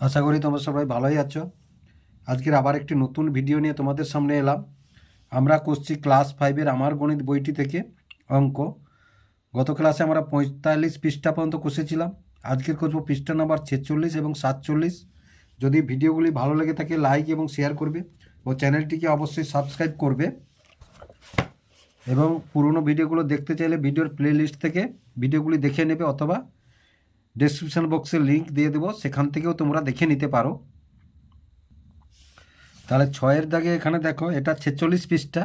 আশা করি তোমরা সবাই ভালোই আছো। আজকের আবার একটি নতুন ভিডিও নিয়ে তোমাদের সামনে এলাম। আমরা করছি ক্লাস ফাইভের আমার গণিত বইটি থেকে অঙ্ক। গত ক্লাসে আমরা পঁয়তাল্লিশ পৃষ্ঠা পর্যন্ত কষেছিলাম আজকের করব পৃষ্ঠা নাম্বার ছেচল্লিশ এবং সাতচল্লিশ। যদি ভিডিওগুলি ভালো লেগে থাকে লাইক এবং শেয়ার করবে ও চ্যানেলটিকে অবশ্যই সাবস্ক্রাইব করবে। এবং পুরনো ভিডিওগুলো দেখতে চাইলে ভিডিওর প্লে লিস্ট থেকে ভিডিওগুলি দেখে নেবে অথবা ডেসক্রিপশন বক্সে লিংক দিয়ে দেবো, সেখান থেকেও তোমরা দেখে নিতে পারো। তাহলে ছয়ের দাগে এখানে দেখো, এটা ছেচল্লিশ পৃষ্ঠা।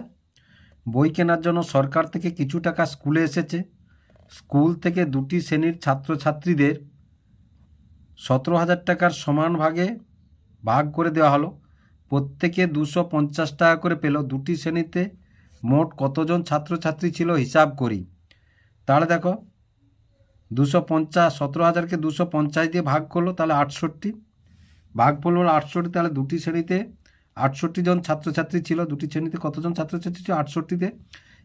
বই কেনার জন্য সরকার থেকে কিছু টাকা স্কুলে এসেছে। স্কুল থেকে দুটি শ্রেণির ছাত্রছাত্রীদের সতেরো হাজার টাকার সমান ভাগে ভাগ করে দেওয়া হলো। প্রত্যেকে দুশো পঞ্চাশ টাকা করে পেল। দুটি শ্রেণীতে মোট কতজন ছাত্রছাত্রী ছিল হিসাব করি। তাহলে দেখো দুশো পঞ্চাশ, সতেরো হাজারকে দুশো পঞ্চাশ দিয়ে ভাগ করল, তাহলে আটষট্টি। ভাগ হলো আটষট্টি, তাহলে দুটি শ্রেণীতে আটষট্টি জন ছাত্রছাত্রী ছিল, দুটি শ্রেণীতে কতজন ছাত্রছাত্রী ছিল? আটষট্টিতে।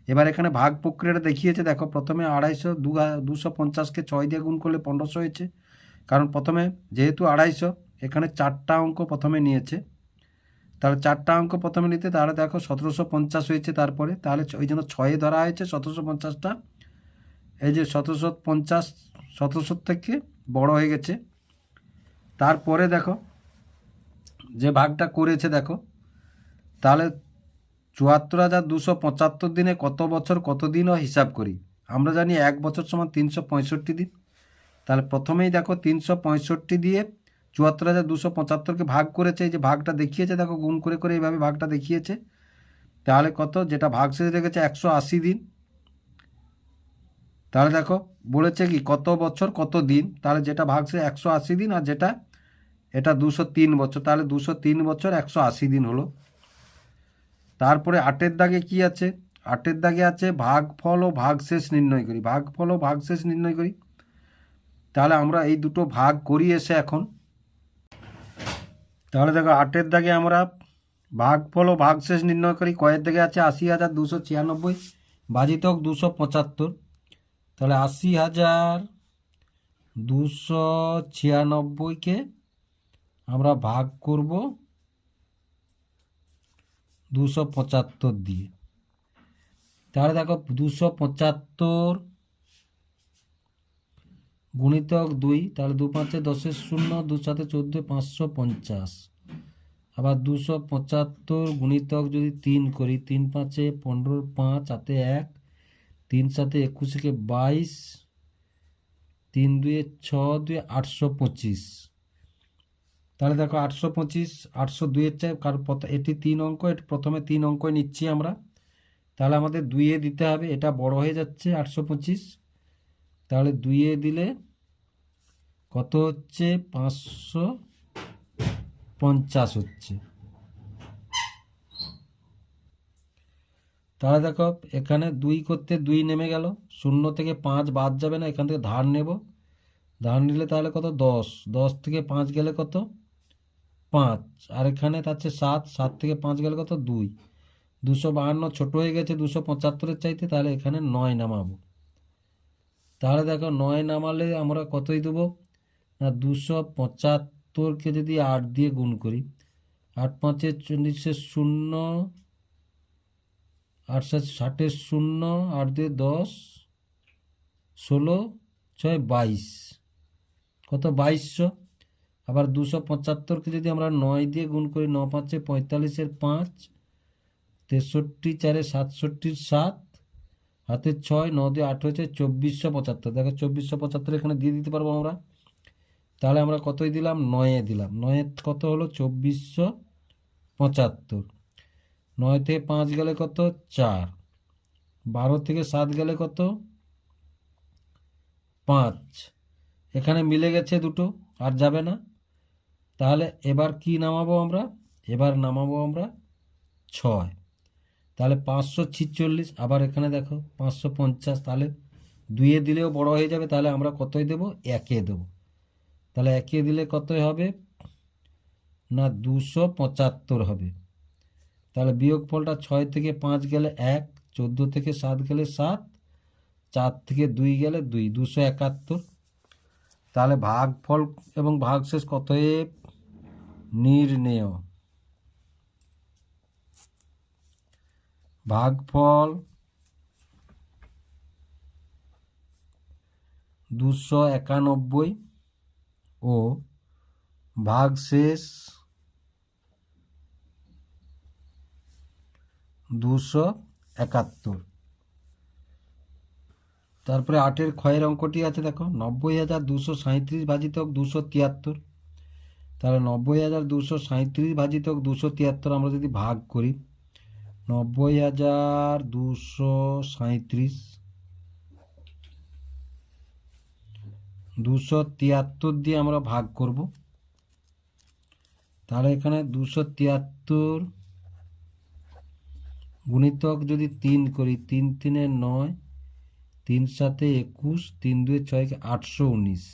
এবার এখানে ভাগ প্রক্রিয়াটা দেখিয়েছে, দেখো প্রথমে আড়াইশো দু দুশো পঞ্চাশকে ছয় দিয়ে গুণ করলে পনেরোশো হয়েছে। কারণ প্রথমে যেহেতু আড়াইশো, এখানে চারটা অঙ্ক প্রথমে নিয়েছে। তাহলে চারটা অঙ্ক প্রথমে নিতে, তাহলে দেখো সতেরোশো পঞ্চাশ হয়েছে তারপরে। তাহলে ওই জন্য ছয়ে ধরা হয়েছে, সতেরোশো পঞ্চাশটা। এই যে সতেরোশো পঞ্চাশ, সতেরোশো থেকে বড় হয়ে গেছে। তারপরে দেখো, যে ভাগটা করেছে দেখো, তাহলে চুয়াত্তর হাজার দুশো পঁচাত্তর দিনে কত বছর, কত দিনও হিসাব করি। আমরা জানি এক বছর সমান তিনশো পঁয়ষট্টি দিন। তাহলে প্রথমেই দেখো তিনশো পঁয়ষট্টি দিয়ে চুয়াত্তর হাজার দুশো পঁচাত্তরকে ভাগ করেছে, এই যে ভাগটা দেখিয়েছে, দেখো গুণ করে করে এইভাবে ভাগটা দেখিয়েছে। তাহলে কত? যেটা ভাগ শেষে রেখেছে একশো আশি দিন। তাহলে দেখো, বলেছে কি, কত বছর, কত দিন? তাহলে যেটা ভাগছে একশো আশি দিন আর যেটা, এটা দুশো তিন বছর। তাহলে দুশো তিন বছর একশো আশি দিন হলো। তারপরে আটের দাগে কি আছে? আটের দাগে আছে ভাগফল ও ভাগশেষ নির্ণয় করি। ভাগফল ও ভাগশেষ নির্ণয় করি। তাহলে আমরা এই দুটো ভাগ করি এসে এখন। তাহলে দেখো, আটের দাগে আমরা ভাগফল ও ভাগশেষ নির্ণয় করি। কয়ের দাগে আছে আশি হাজার দুশো ছিয়ানব্বই, বাজিতক দুশো পঁচাত্তর। তাহলে আশি হাজার দুশো ছিয়ানব্বইকে আমরা ভাগ করব দুশো পঁচাত্তর দিয়ে। তাহলে দেখো দুশো পঁচাত্তর গুণিতক দুই, তাহলে দু পাঁচে দশের শূন্য, দু সাথে চোদ্দ পাঁচশো পঞ্চাশ। আবার দুশো পঁচাত্তর গুণিতক যদি তিন করি, তিন পাঁচে পনেরো পাঁচ হাতে এক তিন সাথে একুশে বাইশ, তিন দুয়ে ছ দুয়ে আটশো পঁচিশ। তাহলে দেখো আটশো পঁচিশ, আটশো দুইয়ের চাই কারণ এটি তিন অঙ্ক, এটি প্রথমে তিন অঙ্ক নিচ্ছি আমরা। তাহলে আমাদের দুইয়ে দিতে হবে, এটা বড় হয়ে যাচ্ছে আটশো পঁচিশ। তাহলে দুইয়ে দিলে কত হচ্ছে? পাঁচশো পঞ্চাশ হচ্ছে। তাহলে দেখো, এখানে দুই করতে দুই নেমে গেল। শূন্য থেকে পাঁচ বাদ যাবে না, এখান থেকে ধার নেব। ধার নিলে তাহলে কত? দশ। দশ থেকে পাঁচ গেলে কত? পাঁচ। আর এখানে থাকছে সাত। সাত থেকে পাঁচ গেলে কত? দুই। দুশো বাহান্ন ছোটো হয়ে গেছে, দুশো পঁচাত্তরের চাইতে, তাহলে এখানে নয় নামাবো। তাহলে দেখো, নয় নামালে আমরা কতই দেবো? না, দুশো পঁচাত্তরকে যদি আট দিয়ে গুণ করি, আট পাঁচে চল্লিশে শূন্য আট সাত ষাটের শূন্য, আট দিয়ে দশ, ষোলো, ছয় বাইশ। কত বাইশশো আবার দুশো পঁচাত্তরকে যদি আমরা নয় দিয়ে গুণ করি, ন পাঁচে পঁয়তাল্লিশের পাঁচ, তেষট্টি চারে সাতষট্টির সাত, হাতে ছয়, ন দিয়ে আট হয়েছে চব্বিশশো পঁচাত্তর। দেখো চব্বিশশো পঁচাত্তর এখানে দিয়ে দিতে পারব আমরা। তাহলে আমরা কতই দিলাম? নয়ে দিলাম। নয়ে কত হলো? চব্বিশশো পঁচাত্তর। নয় থেকে পাঁচ গেলে কত? চার। বারো থেকে সাত গেলে কত? পাঁচ। এখানে মিলে গেছে দুটো, আর যাবে না। তাহলে এবার কি নামাবো আমরা? এবার নামাবো আমরা ছয়। তাহলে পাঁচশো ছিচল্লিশ, আবার এখানে দেখো পাঁচশো পঞ্চাশ। তাহলে দুইয়ে দিলেও বড় হয়ে যাবে, তাহলে আমরা কতই দেবো? একে দেবো। তাহলে একে দিলে কতই হবে? না, দুশো পঁচাত্তর হবে। তাহলে বিয়োগফলটা ছয় থেকে পাঁচ গেলে এক, চোদ্দ থেকে সাত গেলে সাত, চার থেকে দুই গেলে দুই, দুশো একাত্তর। তাহলে ভাগফল এবং ভাগশেষ কত নির্ণেয়। ভাগফল দুশো একানব্বই ও ভাগশেষ দুশো একাত্তর। তারপরে আটের ক্ষয়ের অঙ্কটি আছে, দেখো, নব্বই হাজার দুশো সাঁত্রিশ ভাজিতক দুশো তিয়াত্তর। তাহলে নব্বই হাজার দুশো সাঁত্রিশ ভাজিতক দুশো তিয়াত্তর আমরা যদি ভাগ করি, নব্বই হাজার দুশো সাঁত্রিশ দুশো তিয়াত্তর দিয়ে আমরা ভাগ করব। তাহলে এখানে দুশো তিয়াত্তর গুণিতক যদি তিন করি, তিন তিনে নয়, তিন সাতে একুশ, তিন দুয়ে ছয় আটশো উনিশ।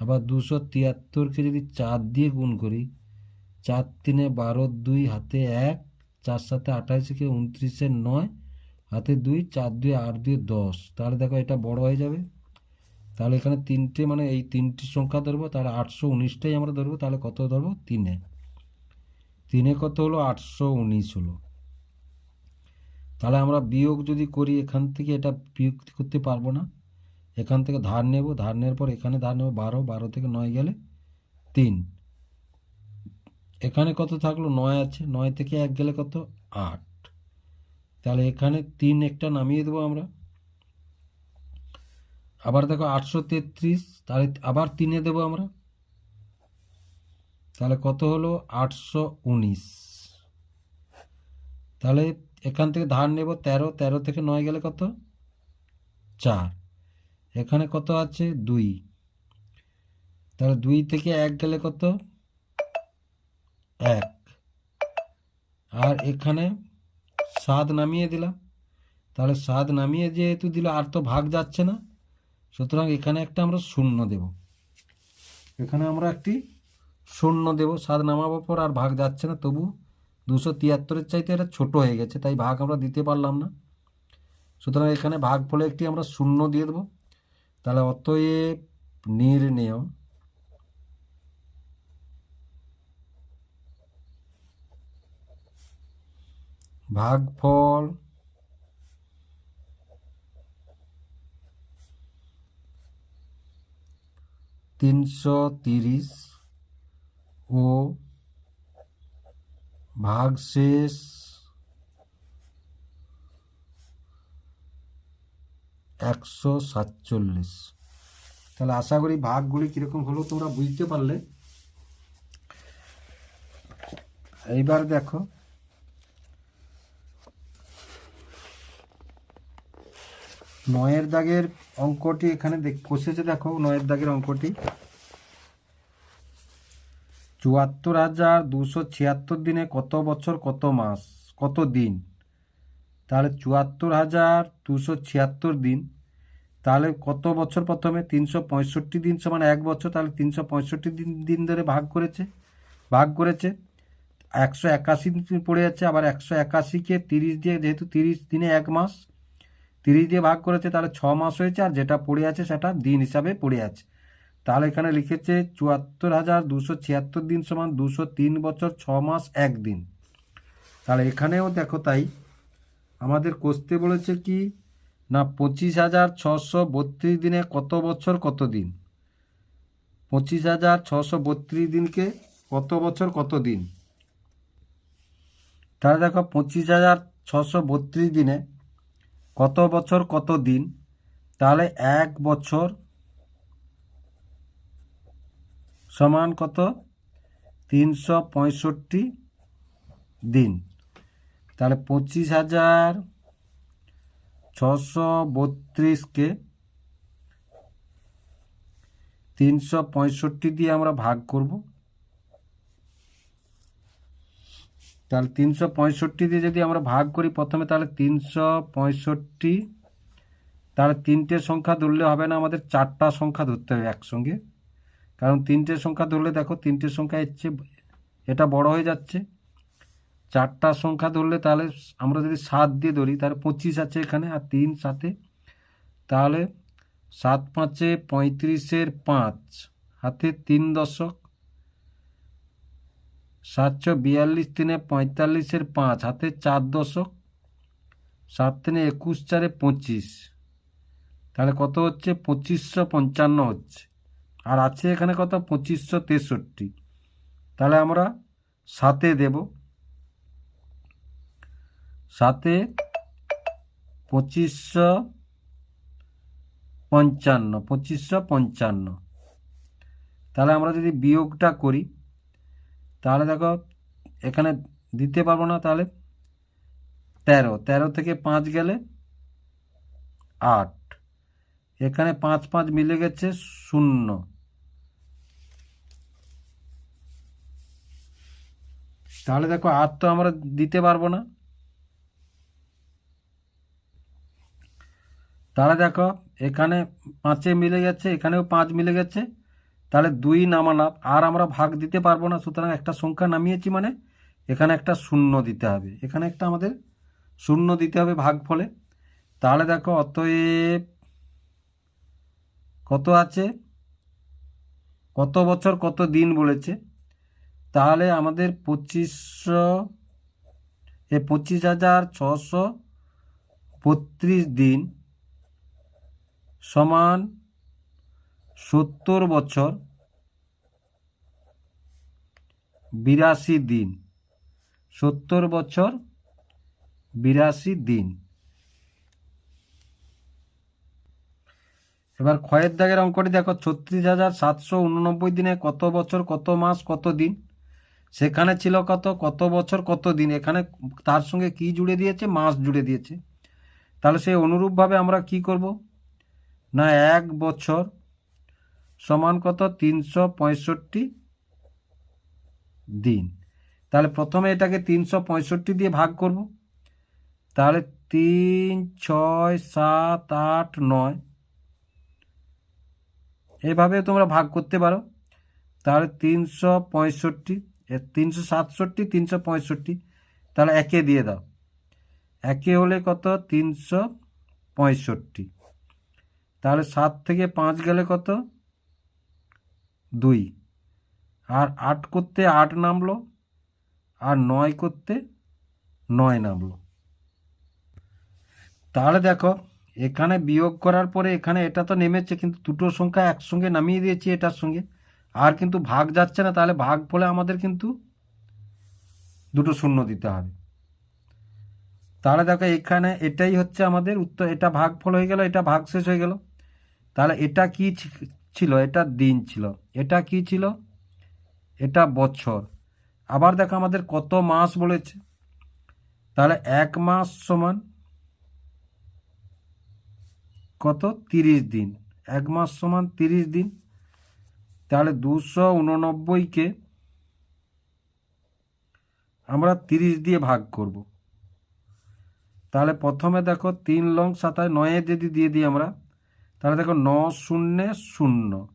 আবার দুশো তিয়াত্তরকে যদি চার দিয়ে গুণ করি, চার তিনে বারো দুই হাতে এক, চার সাথে আঠাশকে উনত্রিশে নয়, হাতে দুই, চার দুই আট দুই দশ। তাহলে দেখো এটা বড় হয়ে যাবে। তাহলে এখানে তিনটে মানে এই তিনটি সংখ্যা ধরবো, তাহলে আটশো উনিশটাই আমরা ধরবো, তাহলে কত ধরবো? তিনে। তিনে কত হলো? আটশো উনিশ হলো। তাহলে আমরা বিয়োগ যদি করি, এখান থেকে এটা বিয়োগ করতে পারব না। এখান থেকে ধার নেব, ধার নেওয়ার পর এখানে ধার নেব বারো বারো থেকে নয় গেলে তিন। এখানে কত থাকল? নয় আছে, নয় থেকে এক গেলে কত? আট। তাহলে এখানে তিন একটা নামিয়ে দেবো আমরা। আবার দেখো আটশো তেত্রিশ, তাহলে আবার তিনে দেবো আমরা। তাহলে কত হলো? আটশো উনিশ। তাহলে এখান থেকে ধার নেব তেরো তেরো থেকে নয় গেলে কত? চার। এখানে কত আছে? দুই। তাহলে দুই থেকে এক গেলে কত? এক। আর এখানে সাত নামিয়ে দিলাম। তাহলে সাত নামিয়ে যেহেতু দিল, আর তো ভাগ যাচ্ছে না। সুতরাং এখানে একটা আমরা শূন্য দেব। এখানে আমরা একটি শূন্য দেব। সাত নামাবার পর আর ভাগ যাচ্ছে না, তবু দুশো তিয়াত্তরের চাইতে এটা ছোট হয়ে গেছে, তাই ভাগ আমরা দিতে পারলাম না। সুতরাং এখানে ভাগ ফলে একটি আমরা শূন্য দিয়ে দেবো। তাহলে অতএব নির্ণেয় ভাগফল তিনশো তিরিশ ও ভাগশেষ একশো সাতচল্লিশ। তাহলে আশা করি ভাগগুলি কীরকম হলো তোমরা বুঝতে পারলে। এইবার দেখো। নয়ের দাগের অঙ্কটি এখানে দেখ কষেছে দেখো, নয়ের দাগের অঙ্কটি। চুয়াত্তর হাজার দুশো ছিয়াত্তর দিনে কত বছর, কত মাস, কত দিন? তাহলে চুয়াত্তর হাজার দুশো ছিয়াত্তর দিন, তাহলে কত বছর প্রথমে? তিনশো পঁয়ষট্টি দিন সমান এক বছর, তাহলে তিনশো পঁয়ষট্টি দিন দিন ধরে ভাগ করেছে ভাগ করেছে, একশো একাশি দিন পড়ে যাচ্ছে আবার একশো একাশিকে তিরিশ দিয়ে, যেহেতু তিরিশ দিনে এক মাস, তিরিশ দিয়ে ভাগ করেছে, তাহলে ছ মাস হয়েছে, আর যেটা পড়ে আছে সেটা দিন হিসাবে পড়ে আছে। তাহলে এখানে লিখেছে চুয়াত্তর হাজার দুশো ছিয়াত্তর দিন সমান দুশো তিন বছর ছ মাস এক দিন। তাহলে এখানেও দেখো তাই। আমাদের কষতে বলেছে কি, না পঁচিশ হাজার ছশো বত্রিশ দিনে কত বছর কত দিন? পঁচিশ হাজার ছশো বত্রিশ দিনকে কত বছর কত দিন? তাহলে দেখো পঁচিশ হাজার ছশো বত্রিশ দিনে কত বছর কত দিন? তাহলে এক বছর সমান কত? তিনশো পঁয়ষট্টি দিন। তাহলে পঁচিশ হাজার ছশো বত্রিশকে তিনশো পঁয়ষট্টি দিয়ে আমরা ভাগ করব। তাহলে তিনশো পঁয়ষট্টি দিয়ে যদি আমরা ভাগ করি প্রথমে, তাহলে তিনশো পঁয়ষট্টি, তাহলে তিনটে সংখ্যা ধরলে হবে না, আমাদের চারটা সংখ্যা ধরতে হবে একসঙ্গে। কারণ তিনটে সংখ্যা ধরলে দেখো তিনটে সংখ্যা এসছে এটা বড় হয়ে যাচ্ছে। চারটা সংখ্যা ধরলে তাহলে আমরা যদি সাত দিয়ে ধরি, তাহলে পঁচিশ আছে এখানে আর তিন সাথে। তাহলে সাত পাঁচে পঁয়ত্রিশের পাঁচ, হাতে তিন দশক। সাতশো বিয়াল্লিশ তিনে পঁয়তাল্লিশের পাঁচ, হাতে চার দশক। সাত তিনে একুশ চারে পঁচিশ। তাহলে কত হচ্ছে? পঁচিশশো পঞ্চান্ন হচ্ছে। আর আছে এখানে কত? পঁচিশশো তেষট্টি। তাহলে আমরা সাতে দেব। সাতে পঁচিশশো পঞ্চান্ন পঁচিশশো পঞ্চান্ন। তাহলে আমরা যদি বিয়োগটা করি, তাহলে দেখো, এখানে দিতে পারব না তাহলে তেরো। তেরো থেকে পাঁচ গেলে আট। এখানে পাঁচ পাঁচ মিলে গেছে শূন্য। তাহলে দেখো আর তো আমরা দিতে পারব না। তাহলে দেখো, এখানে পাঁচে মিলে গেছে, এখানেও পাঁচ মিলে গেছে। তাহলে দুই নামালাম, আর আমরা ভাগ দিতে পারব না, সুতরাং একটা সংখ্যা নামিয়েছি মানে এখানে একটা শূন্য দিতে হবে। এখানে একটা আমাদের শূন্য দিতে হবে ভাগ ফলে তাহলে দেখো, অতএব কত আছে? কত বছর কত দিন বলেছে? তাহলে আমাদের পঁচিশশো, এ পঁচিশ হাজার ছশো বত্রিশ দিন সমান সত্তর বছর বিরাশি দিন। সত্তর বছর বিরাশি দিন। এবার ক্ষয়ের দাগের অঙ্কটি দেখো, ছত্রিশ হাজার সাতশো উননব্বই দিনে কত বছর, কত মাস, কত দিন? সেখানে ছিল কত কত বছর, কত দিন? এখানে তার সঙ্গে কি জুড়ে দিয়েছে? মাস জুড়ে দিয়েছে। তাহলে সেই অনুরূপভাবে আমরা কি করব? না, এক বছর সমান কত? তিনশো পঁয়ষট্টি দিন। তাহলে প্রথমে এটাকে তিনশো পঁয়ষট্টি দিয়ে ভাগ করব। তাহলে তিন, ছয়, সাত, আট, নয়। এভাবে তোমরা ভাগ করতে পারো। তাহলে তিনশো পঁয়ষট্টি তিনশো সাতষট্টি, তিনশো পঁয়ষট্টি। তাহলে একে দিয়ে দাও। একে হলে কত? তিনশো পঁয়ষট্টি। তাহলে সাত থেকে পাঁচ গেলে কত? দুই। আর আট করতে আট নামলো, আর নয় করতে নয় নামলো। তাহলে দেখো, এখানে বিয়োগ করার পরে এখানে এটা তো নেমেছে, কিন্তু দুটো সংখ্যা একসঙ্গে নামিয়ে দিয়েছি এটার সঙ্গে। আর কিন্তু ভাগ যাচ্ছে না, তাহলে ভাগ ফলে আমাদের কিন্তু দুটো শূন্য দিতে হবে। তাহলে দেখো এখানে এটাই হচ্ছে আমাদের উত্তর, এটা ভাগ ফল হয়ে গেল, এটা ভাগ শেষ হয়ে গেল। তাহলে এটা কি ছিল? এটা দিন ছিল। এটা কি ছিল? এটা বছর। আবার দেখো আমাদের কত মাস বলেছে। তাহলে এক মাস সমান কত? তিরিশ দিন। এক মাস সমান তিরিশ দিন। তাহলে দুশো উননব্বইকে আমরা তিরিশ দিয়ে ভাগ করব। তাহলে প্রথমে দেখো তিন লং সাতায় নয়ে যদি দিয়ে দিই আমরা, তাহলে দেখো ন শূন্য শূন্য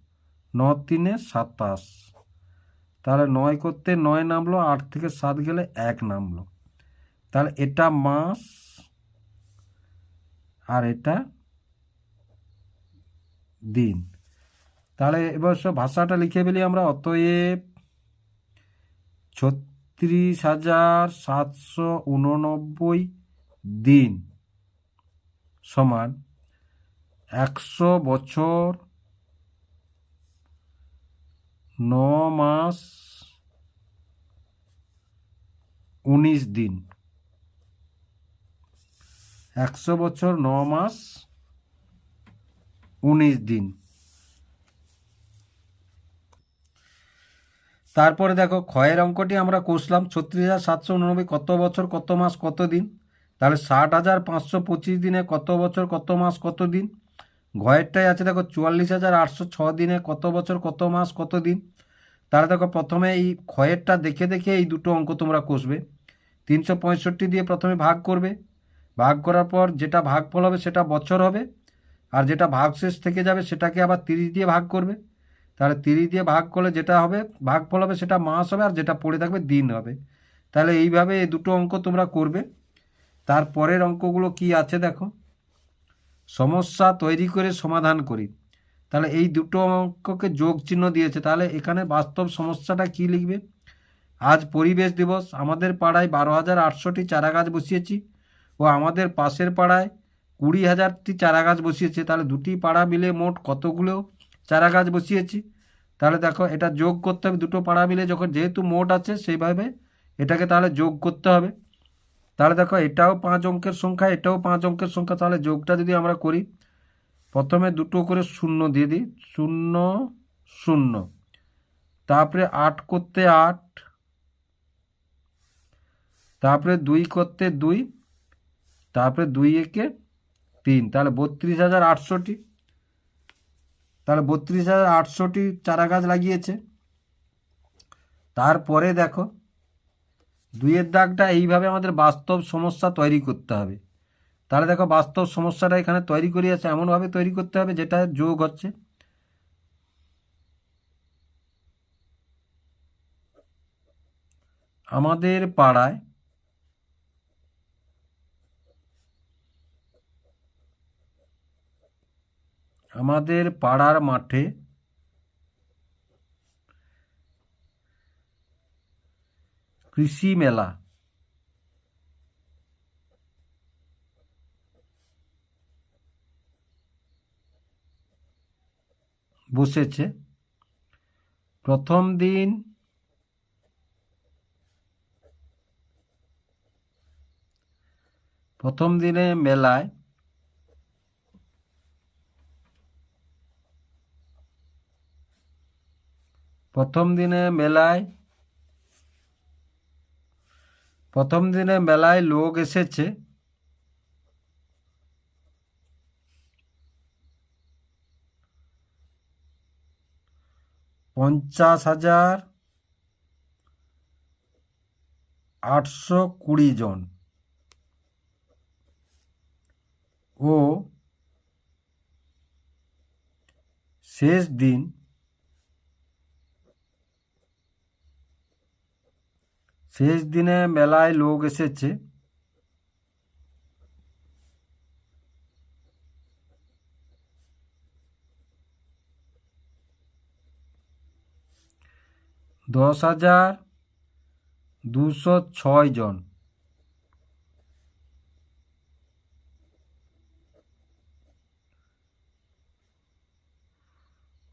ন তিনে সাতাশ। তাহলে নয় করতে নয় নামলো, আট থেকে সাত গেলে এক নামলো। তাহলে এটা মাস, আর এটা দিন। তাহলে এবার সব ভাষাটা লিখে ফেলি আমরা। অতএব ছত্রিশ হাজার সাতশো উননব্বই দিন সমান একশো বছর ন মাস উনিশ দিন। একশো বছর ন মাস উনিশ দিন। তারপরে দেখো, ক্ষয়ের অঙ্কটি আমরা কষলাম। ছত্রিশ হাজার সাতশো উননব্বই কত বছর, কত মাস, কত দিন? তাহলে ষাট হাজার পাঁচশো পঁচিশ দিনে কত বছর, কত মাস, কত দিন? ঘয়েরটাই আছে দেখো, চুয়াল্লিশ হাজার আটশো ছ দিনে কত বছর, কত মাস, কত দিন? তাহলে দেখো, প্রথমে এই ক্ষয়েরটা দেখে দেখে এই দুটো অঙ্ক তোমরা কষবে। তিনশো পঁয়ষট্টি দিয়ে প্রথমে ভাগ করবে। ভাগ করার পর যেটা ভাগফল হবে সেটা বছর হবে। আর যেটা ভাগশেষ থেকে যাবে সেটাকে আবার তিরিশ দিয়ে ভাগ করবে। তাহলে তিরিশ দিয়ে ভাগ করলে যেটা হবে ভাগফল হবে সেটা মাস হবে আর যেটা পড়ে থাকবে দিন হবে। তাহলে এইভাবে এই দুটো অঙ্ক তোমরা করবে। তারপরের অঙ্কগুলো কি আছে দেখো। সমস্যা তৈরি করে সমাধান করি। তাহলে এই দুটো অঙ্ককে যোগ চিহ্ন দিয়েছে। তাহলে এখানে বাস্তব সমস্যাটা কি লিখবে? আজ পরিবেশ দিবস। আমাদের পাড়ায় বারো হাজার আটশোটি চারা গাছ বসিয়েছি ও আমাদের পাশের পাড়ায় কুড়ি হাজারটি চারা গাছ বসিয়েছে। তাহলে দুটি পাড়া মিলে মোট কতগুলো? চারা গাছ বসিয়েছি। তাহলে দেখো, এটা যোগ করতে হবে দুটো পাড়া মিলে। যখন যেহেতু মোট আছে, সেইভাবে এটাকে তাহলে যোগ করতে হবে। তাহলে দেখো, এটাও পাঁচ অঙ্কের সংখ্যা, এটাও পাঁচ অঙ্কের সংখ্যা। তাহলে যোগটা যদি আমরা করি, প্রথমে দুটো করে শূন্য দিয়ে দিই। শূন্য শূন্য। তারপরে আট করতে আট। তারপরে দুই করতে দুই। তারপরে দুই একে তিন। তাহলে বত্রিশ হাজার আটশোটি তাহলে বত্রিশ হাজার আটশোটি চারা গাছ লাগিয়েছে। তারপরে দেখো, দুইয়ের দাগটা এইভাবে আমাদের বাস্তব সমস্যা তৈরি করতে হবে। তাহলে দেখো, বাস্তব সমস্যাটা এখানে তৈরি করি আছে এমনভাবে তৈরি করতে হবে যেটা যোগ হচ্ছে। আমাদের পাড়ায় আমাদের পাড়ার মাঠে কৃষি মেলা। বসেছে। প্রথম দিন প্রথম দিনে মেলায় প্রথম দিনে মেলায়, প্রথম দিনে মেলায় লোক এসেছে। পঞ্চাশ হাজার আটশো কুড়ি জন। ও শেষ দিন শেষ দিনে মেলায় লোক এসেছে। দশ হাজার দুশো ছয় জন।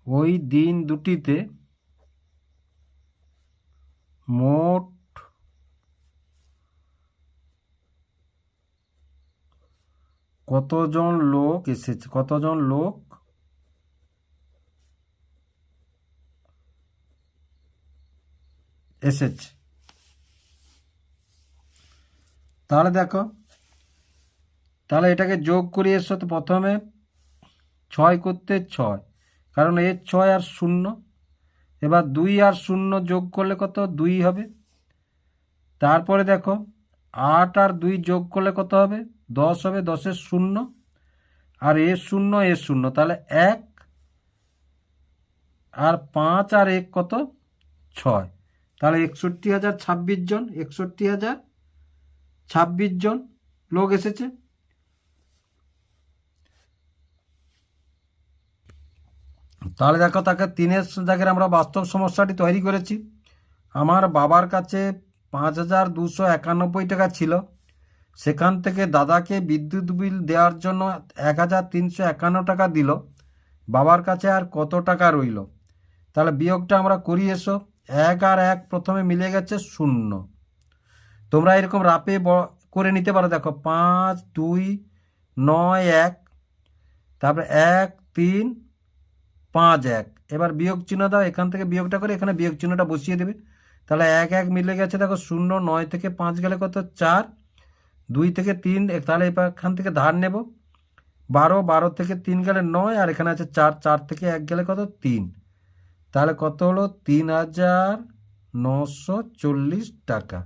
ওই দিন দুটিতে মোট কতজন লোক এসেছে? কতজন লোক? এসেছে। তাহলে দেখো, তাহলে এটাকে যোগ করি এর সাথে প্রথমে ছয় করতে ছয়। কারণ এর ছয় আর শূন্য। এবার দুই আর শূন্য যোগ করলে কত? দুই হবে। তারপরে দেখো, আট আর দুই যোগ করলে কত হবে? দশ হবে দশের শূন্য, আর এ শূন্য এ শূন্য, তাহলে এক, আর পাঁচ আর এক কত? ছয়। তাহলে একষট্টি হাজার ছাব্বিশ জন, একষট্টি হাজার ছাব্বিশ জন লোক এসেছে। তাহলে দেখো তাকে তিনের দাগের আমরা বাস্তব সমস্যাটি তৈরি করেছি। আমার বাবার কাছে পাঁচ হাজার দুশো একানব্বই টাকা ছিল। সেখান থেকে দাদাকে বিদ্যুৎ বিল দেওয়ার জন্য এক হাজার তিনশো একান্ন টাকা দিল। বাবার কাছে আর কত টাকা রইল? তাহলে বিয়োগটা আমরা করি এসো। এক আর এক প্রথমে মিলে গেছে শূন্য। তোমরা এরকম রাপে করে নিতে পারো। দেখো, পাঁচ, দুই, নয়, এক, তারপরে এক, তিন, পাঁচ, এক। এবার বিয়োগ চিহ্ন দাও, এখান থেকে বিয়োগটা করে এখানে বিয়োগ চিহ্নটা বসিয়ে দেবে। তাহলে এক এক মিলে গেছে, দেখো, শূন্য, নয় থেকে পাঁচ গেলে কত? চার। দুই থেকে তিন তাহলে এখান থেকে ধার নেব। বারো বারো থেকে তিন গেলে নয়, আর এখানে আছে চার চার থেকে এক গেলে কত? তিন। তাহলে কত হলো? তিন হাজার নশো চল্লিশ টাকা।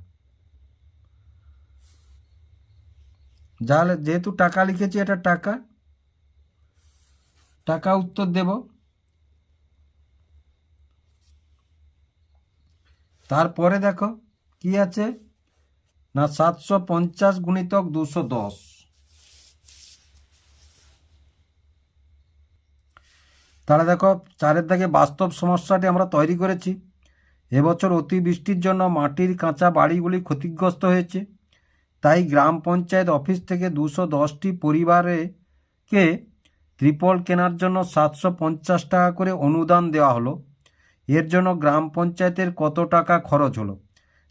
যাহলে যেহেতু টাকা লিখেছি, এটা টাকা। টাকা উত্তর দেব। তারপরে দেখো, কি আছে? না সাতশো পঞ্চাশ গুণিতক দুশো দশ। তাহলে দেখো, চারের দাগে বাস্তব সমস্যাটি আমরা তৈরি করেছি। এবছর অতিবৃষ্টির জন্য মাটির কাঁচা বাড়িগুলি ক্ষতিগ্রস্ত হয়েছে। তাই গ্রাম পঞ্চায়েত অফিস থেকে দুশো দশটি পরিবারকে ত্রিপল কেনার জন্য সাতশো পঞ্চাশ টাকা করে অনুদান দেওয়া হলো। এর জন্য গ্রাম পঞ্চায়েতের কত টাকা খরচ হলো?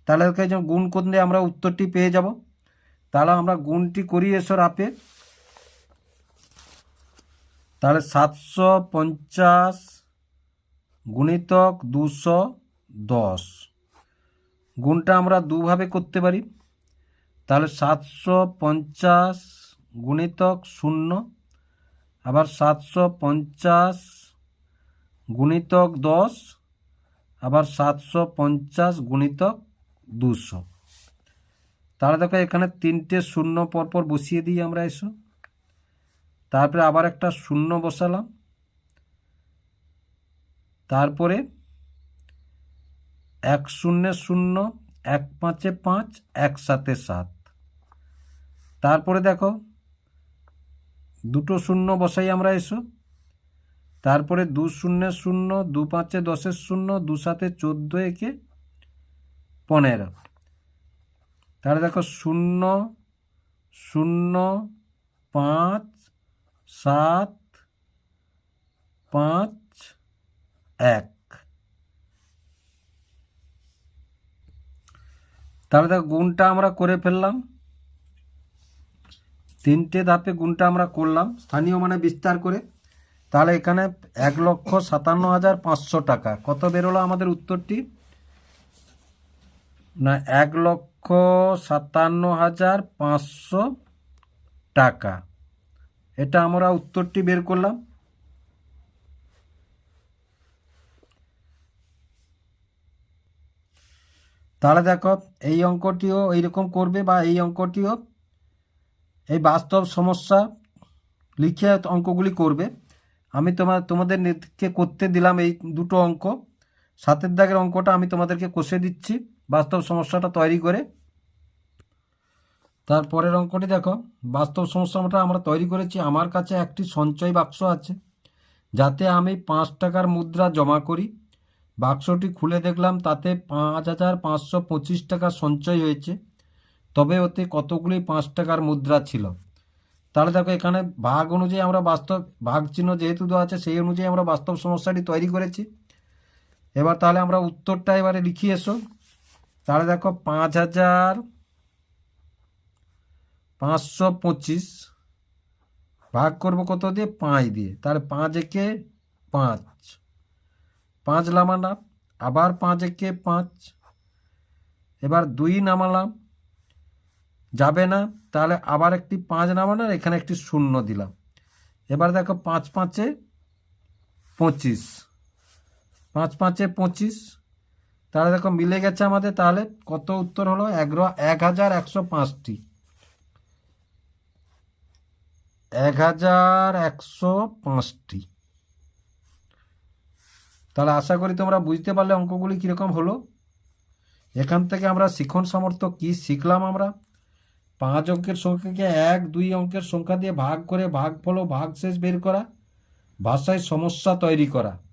তাহলে ওকে যখন গুণ করলে আমরা উত্তরটি পেয়ে যাব। তাহলে আমরা গুণটি করি এসো রাপে তাহলে সাতশো পঞ্চাশ গুণিতক দুশো দশ। গুণটা আমরা দুভাবে করতে পারি। তাহলে সাতশো পঞ্চাশ গুণিতক শূন্য। আবার সাতশো পঞ্চাশ গুণিতক দশ। আবার সাতশো পঞ্চাশ গুণিতক দুশো। তাহলে দেখো এখানে তিনটে শূন্য পরপর বসিয়ে দিই আমরা এসো। তারপরে আবার একটা শূন্য বসালাম। তারপরে এক শূন্যে শূন্য, এক পাঁচে পাঁচ, এক সাতে। তারপরে দেখো দুটো শূন্য বসাই আমরা এসো। তারপরে দু শূন্য শূন্য, দু পাঁচে দশের শূন্য, দু সাতে চোদ্দ একে পনেরো। তাহলে দেখো শূন্য শূন্য, পাঁচ, সাত, পাঁচ, এক। তাহলে দেখো গুণটা আমরা করে ফেললাম। তিনটে ধাপে গুণটা আমরা করলাম, স্থানীয় মানে বিস্তার করে। তাহলে এখানে এক লক্ষ সাতান্ন হাজার পাঁচশো টাকা। কত বেরোলো আমাদের উত্তরটি? না, এক লক্ষ সাতান্ন হাজার পাঁচশো টাকা। এটা আমরা উত্তরটি বের করলাম। তাহলে দেখো, এই অঙ্কটিও এইরকম করবে বা এই অঙ্কটিও এই বাস্তব সমস্যা লিখে অঙ্কগুলি করবে। আমি তোমার তোমাদেরকে করতে দিলাম এই দুটো অঙ্ক। সাতের দাগের অঙ্কটা আমি তোমাদেরকে কষে দিচ্ছি। বাস্তব সমস্যাটা তৈরি করে। তারপরের অঙ্কটি দেখো। বাস্তব সমস্যাটা আমরা তৈরি করেছি। আমার কাছে একটি সঞ্চয় বাক্স আছে। যাতে আমি পাঁচ টাকার মুদ্রা জমা করি। বাক্সটি খুলে দেখলাম, তাতে পাঁচ হাজার পাঁচশো পঁচিশ টাকা সঞ্চয় হয়েছে। তবে ওতে কতগুলি পাঁচ টাকার মুদ্রা ছিল? তাহলে দেখো, এখানে ভাগ অনুযায়ী আমরা বাস্তব ভাগ চিহ্ন যেহেতু দেওয়া আছে, সেই অনুযায়ী আমরা বাস্তব সমস্যাটি তৈরি করেছি। এবার তাহলে আমরা উত্তরটা এবারে লিখিয়ে এসো। তাহলে দেখো পাঁচ হাজার পাঁচশো পঁচিশ ভাগ করব কত দিয়ে? পাঁচ দিয়ে। তাহলে পাঁচ একে পাঁচ। পাঁচ নামালাম, আবার পাঁচ একে পাঁচ। এবার দুই নামালাম, যাবে না? তাহলে আবার একটি পাঁচ আর এখানে একটি শূন্য দিলাম। এবার দেখো পাঁচ পাঁচে পঁচিশ। পাঁচ পাঁচে পঁচিশ তাহলে দেখো মিলে গেছে আমাদের, তাহলে কত উত্তর হলো? এগারো এক হাজার একশো পাঁচটি। এক হাজার একশো পাঁচটি। তাহলে আশা করি তোমরা বুঝতে পারলে অঙ্কগুলি কীরকম হলো। এখান থেকে আমরা শিখন সামর্থ্য কী শিখলাম আমরা? পাঁচ অঙ্কের সংখ্যাকে এক, দুই অঙ্কের সংখ্যা দিয়ে ভাগ করে ভাগ ফল ভাগ শেষ বের করা, ভাষায় সমস্যা তৈরি করা।